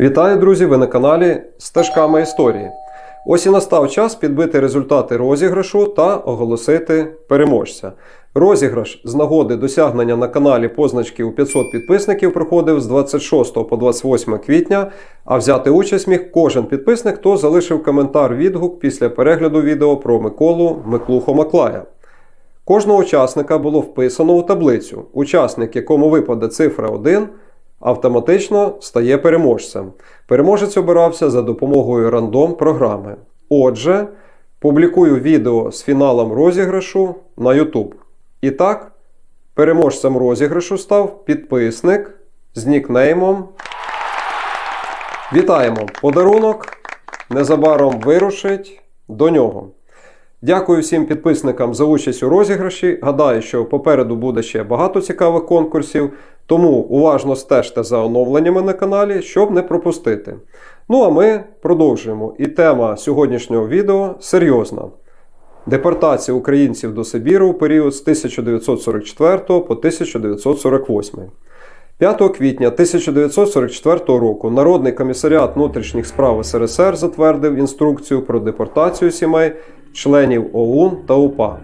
Вітаю, друзі! Ви на каналі Стежками історії. Ось і настав час підбити результати розіграшу та оголосити переможця. Розіграш з нагоди досягнення на каналі позначки у 500 підписників проходив з 26 по 28 квітня, а взяти участь міг кожен підписник, хто залишив коментар відгук після перегляду відео про Миколу Миклухо Маклая. Кожного учасника було вписано у таблицю. Учасник, якому випаде цифра 1, автоматично стає переможцем. Переможець обирався за допомогою рандом програми. Отже, публікую відео з фіналом розіграшу на YouTube. І так, переможцем розіграшу став підписник з нікнеймом. Вітаємо! Подарунок незабаром вирушить до нього. Дякую всім підписникам за участь у розіграші. Гадаю, що попереду буде ще багато цікавих конкурсів, тому уважно стежте за оновленнями на каналі, щоб не пропустити. Ну а ми продовжуємо. І тема сьогоднішнього відео серйозна. Депортація українців до Сибіру у період з 1944 по 1948. 5 квітня 1944 року Народний комісаріат внутрішніх справ СРСР затвердив інструкцію про депортацію сімей членів ОУН та УПА.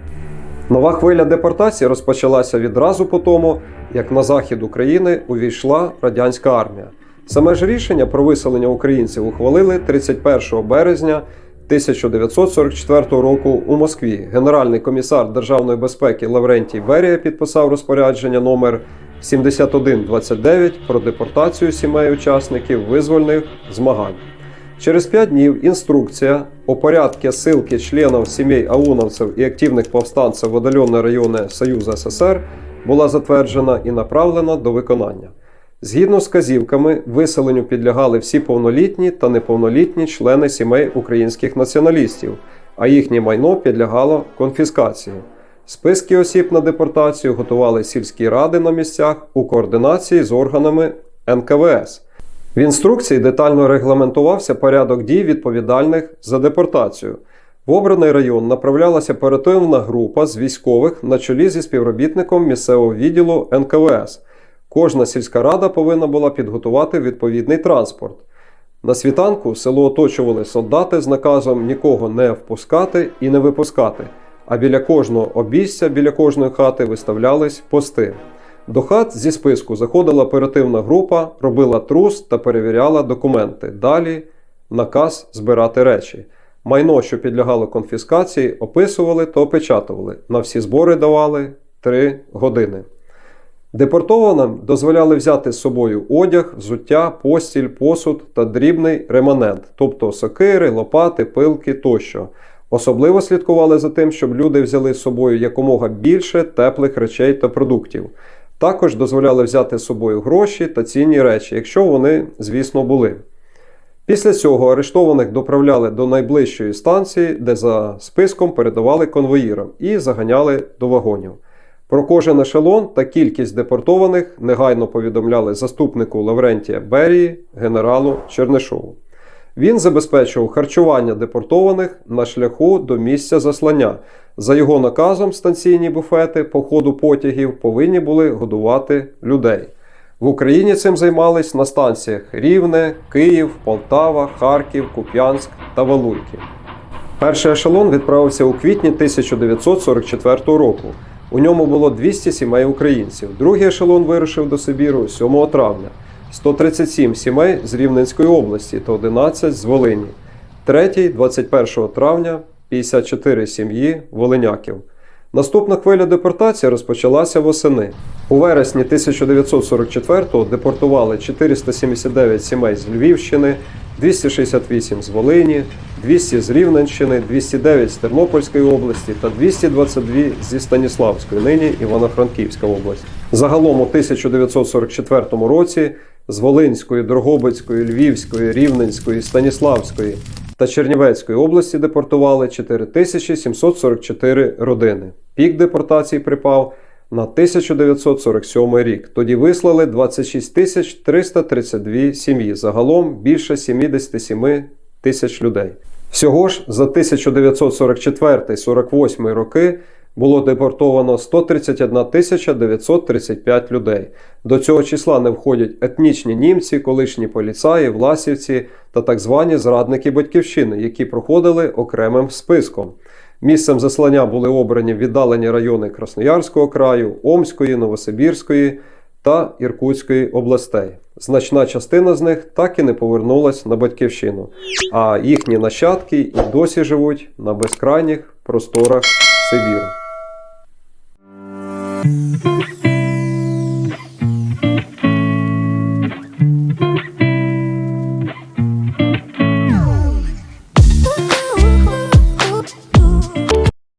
Нова хвиля депортації розпочалася відразу по тому, як на захід України увійшла радянська армія. Саме ж рішення про виселення українців ухвалили 31 березня 1944 року у Москві. Генеральний комісар Державної безпеки Лаврентій Берія підписав розпорядження номер 7129 про депортацію сімей учасників визвольних змагань. Через пять днів инструкция о порядке ссылки членов семей ауновцев и активных повстанцев в отдаленные райони Союзу СССР була затверджена і направлена до виконання. Згідно з казівками, виселенню підлягали всі повнолітні та неповнолітні члени сімей українських націоналістів, а їхнє майно підлягало конфіскації. Списки осіб на депортацію готували сільські ради на місцях у координації з органами НКВС. В інструкції детально регламентувався порядок дій відповідальних за депортацію. В обраний район направлялася оперативна група з військових на чолі зі співробітником місцевого відділу НКВС. Кожна сільська рада повинна була підготувати відповідний транспорт. На світанку село оточували солдати з наказом нікого не впускати і не випускати, а біля кожного обійстя, біля кожної хати виставлялись пости. До хат зі списку заходила оперативна група, робила трус та перевіряла документи. Далі наказ збирати речі. Майно, що підлягало конфіскації, описували та опечатували. На всі збори давали 3 години. Депортованим дозволяли взяти з собою одяг, взуття, постіль, посуд та дрібний реманент, тобто сокири, лопати, пилки тощо. Особливо слідкували за тим, щоб люди взяли з собою якомога більше теплих речей та продуктів. Також дозволяли взяти з собою гроші та цінні речі, якщо вони, звісно, були. Після цього арештованих доправляли до найближчої станції, де за списком передавали конвоїрам і заганяли до вагонів. Про кожен ешелон та кількість депортованих негайно повідомляли заступнику Лаврентія Берії, генералу Чернишову. Він забезпечував харчування депортованих на шляху до місця заслання. За його наказом, станційні буфети по ходу потягів повинні були годувати людей. В Україні цим займались на станціях Рівне, Київ, Полтава, Харків, Куп'янськ та Валуйки. Перший ешелон відправився у квітні 1944 року. У ньому було 200 сімей українців. Другий ешелон вирушив до Сибіру 7 травня. 137 сімей з Рівненської області та 11 з Волині. Третій 21 травня 54 сім'ї волиняків. Наступна хвиля депортації розпочалася восени. У вересні 1944-го депортували 479 сімей з Львівщини, 268 з Волині, 200 з Рівненщини, 209 з Тернопільської області та 222 зі Станіславської, нині Івано-Франківська область. Загалом у 1944 році з Волинської, Дрогобицької, Львівської, Рівненської, Станіславської та Чернівецької області депортували 4744 родини. Пік депортації припав на 1947 рік. Тоді вислали 26 тисяч 332 сім'ї, загалом більше 77 тисяч людей. Всього ж за 1944-48 роки було депортовано 131 тисяча 935 людей. До цього числа не входять етнічні німці, колишні поліцаї, власівці та так звані зрадники батьківщини, які проходили окремим списком. Місцем заслання були обрані віддалені райони Красноярського краю, Омської, Новосибірської та Іркутської областей. Значна частина з них так і не повернулась на батьківщину, а їхні нащадки і досі живуть на безкрайніх просторах Сибіру.